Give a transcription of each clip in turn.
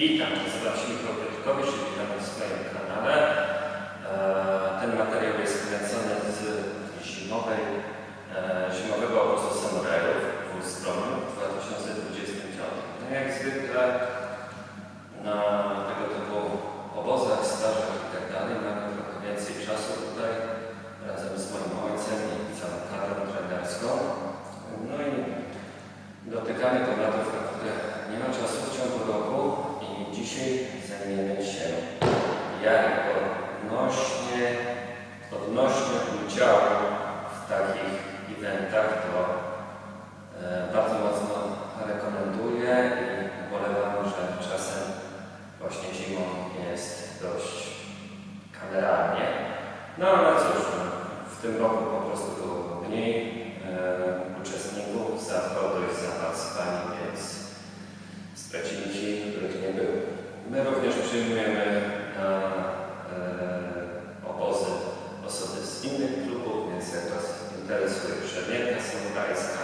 Witam serdecznie Mikrobiotkowi, czyli witam na swoim kanale. E, ten materiał jest kręcony z zimowej, e, zimowego obozu samurajów w Ustromiu w 2025. No jak zwykle na tego typu obozach, stażach itd. Tak mamy trochę więcej czasu tutaj. przyjmujemy na e, obozy osoby z innych klubów, więc jak Was interesuje przemienna samurajska,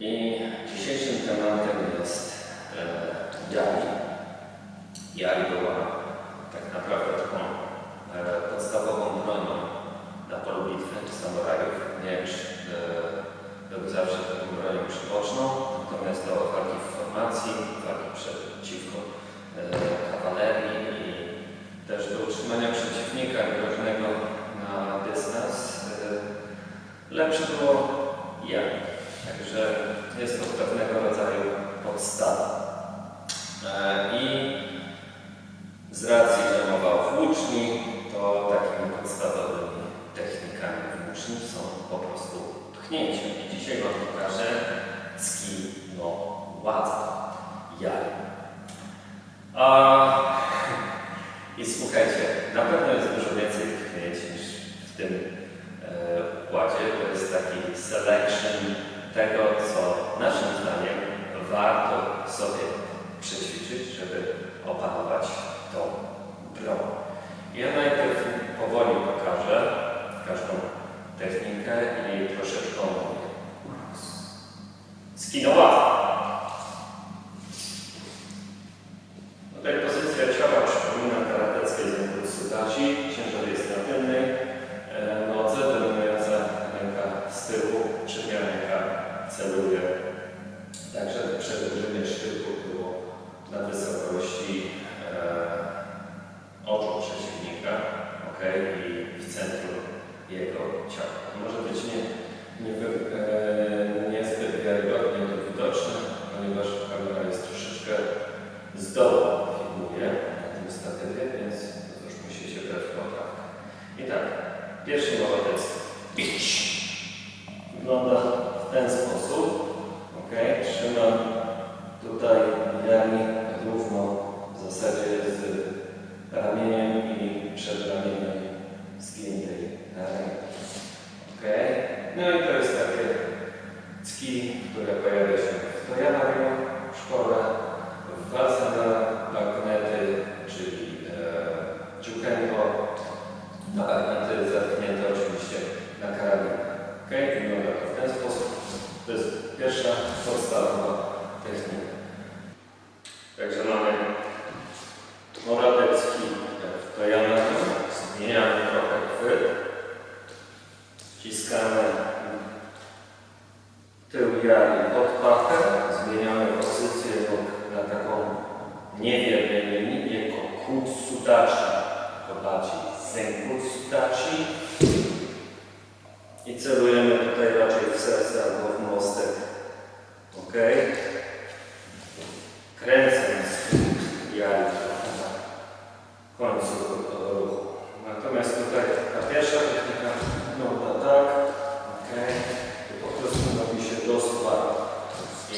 I dzisiejszym tematem są po prostu pchnięciem. I dzisiaj Wam pokażę ski no władzy.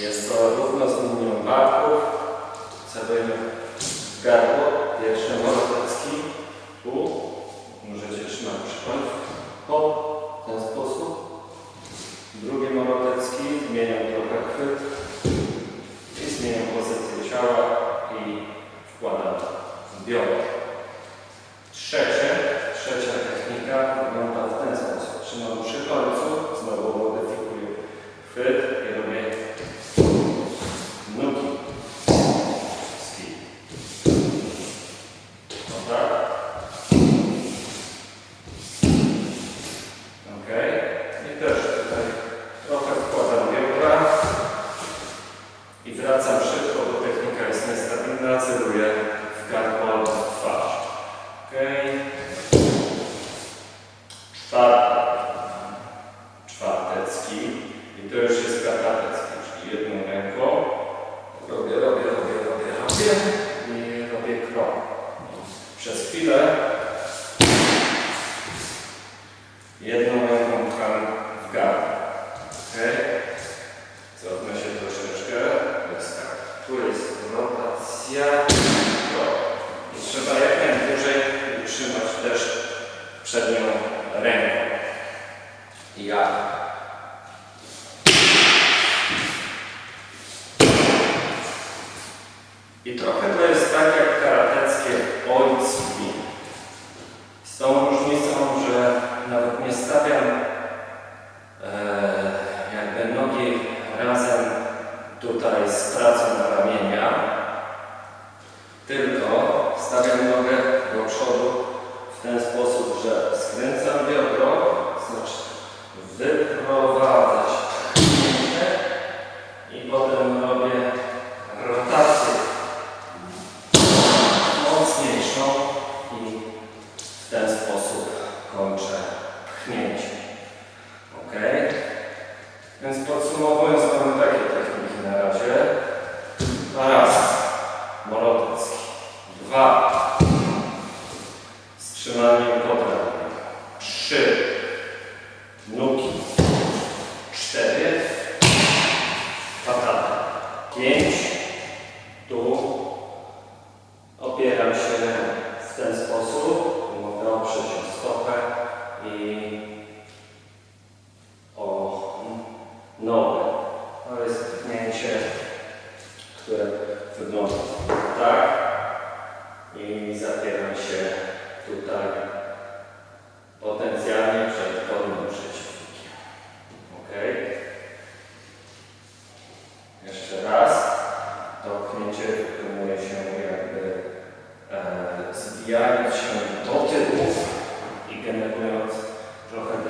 Jest to równo z linią barków, co będzie gardło. Gente.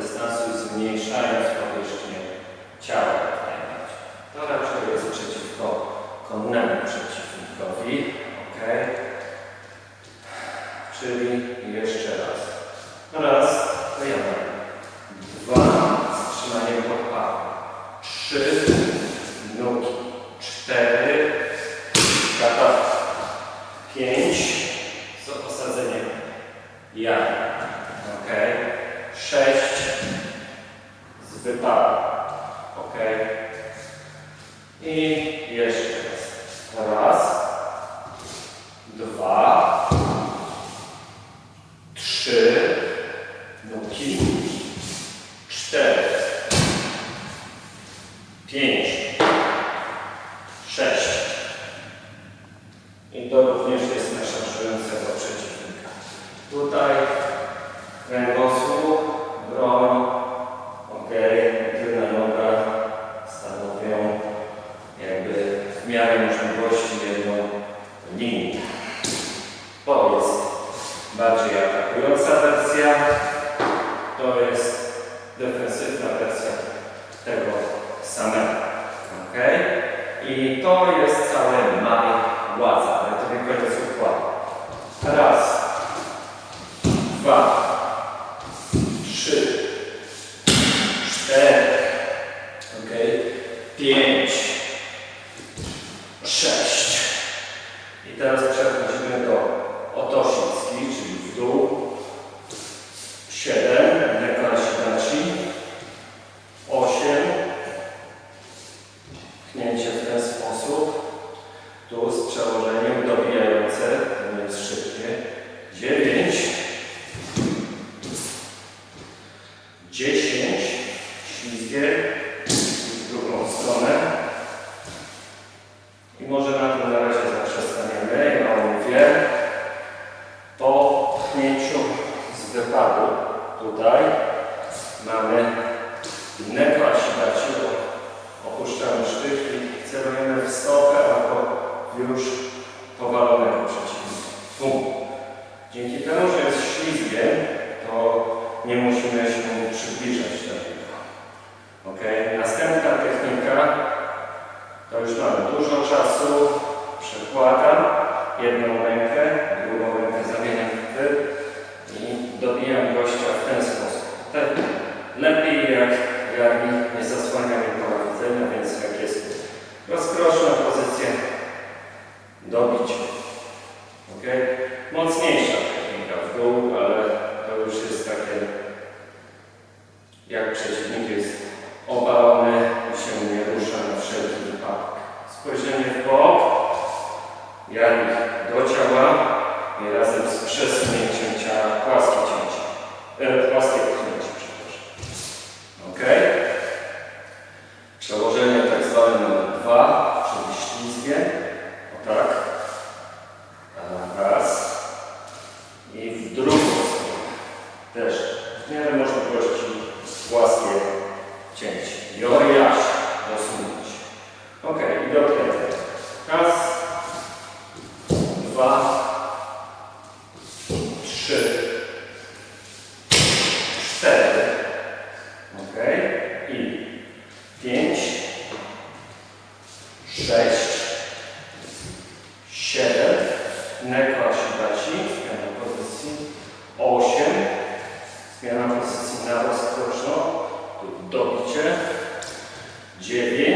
Dystansu zmniejszając to jest całe małe dużo czasu przekładam jedną rękę, drugą rękę zamieniam w tył i dobijam gościa w ten sposób. Te, lepiej jak garni nie zasłania mi pola widzenia, więc jak jest rozkroczna pozycja, dobić sześć, siedem, nekła się braci, zmiana pozycji, osiem, zmiana pozycji na rozkroczną, dobicie, dziewięć,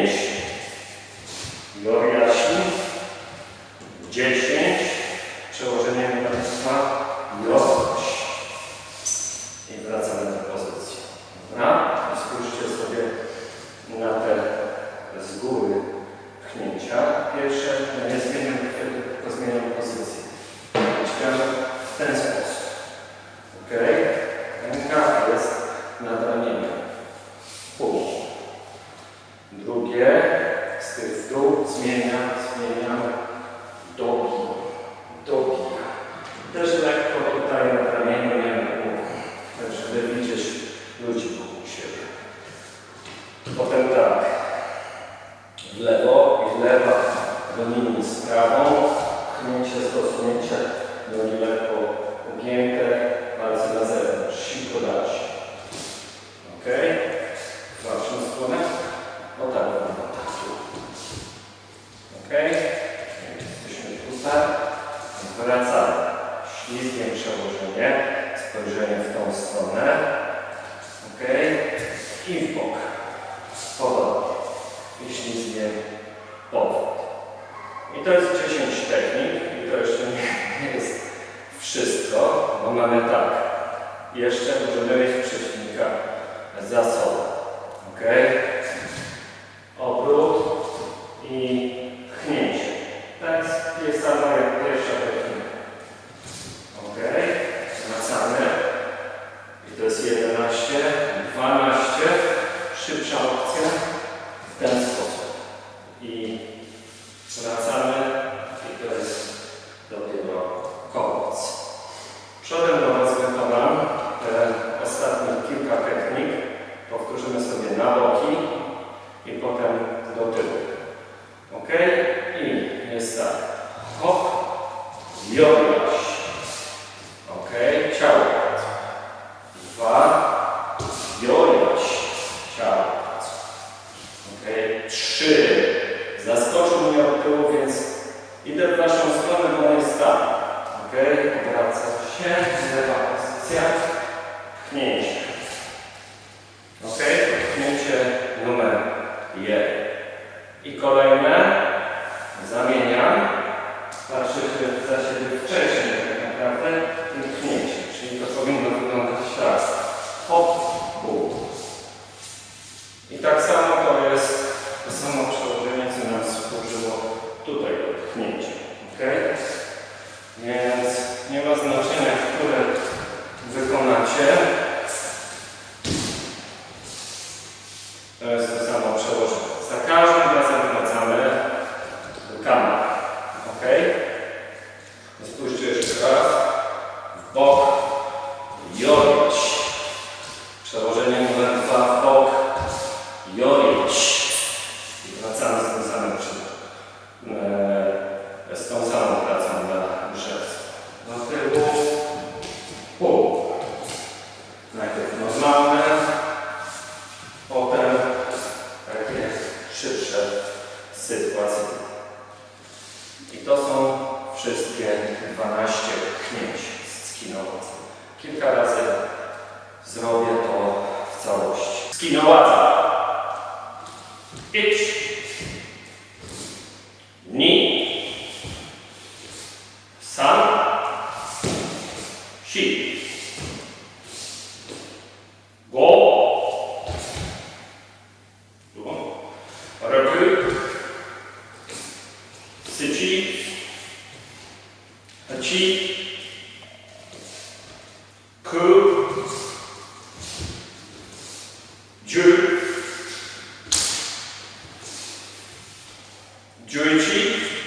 Grazie. Quer Kilka razy zrobię to w całości. Skinoładza. Joy Chief,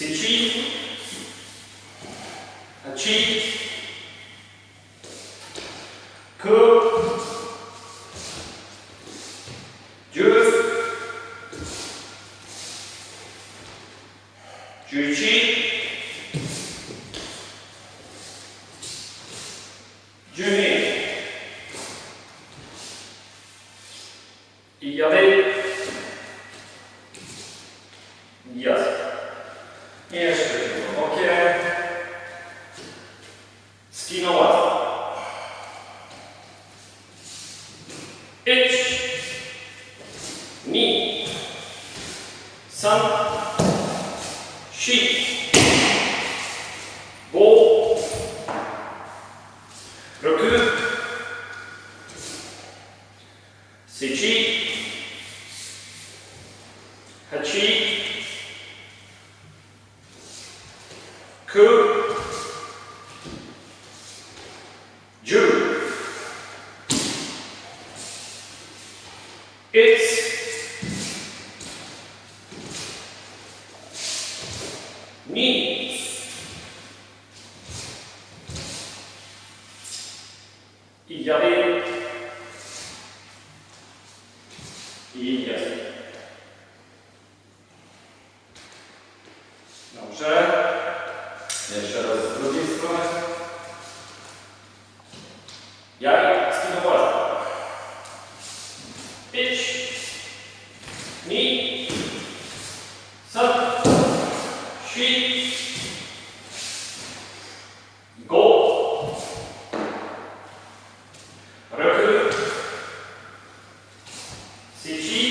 C'est cheap. 3、4、J'avais If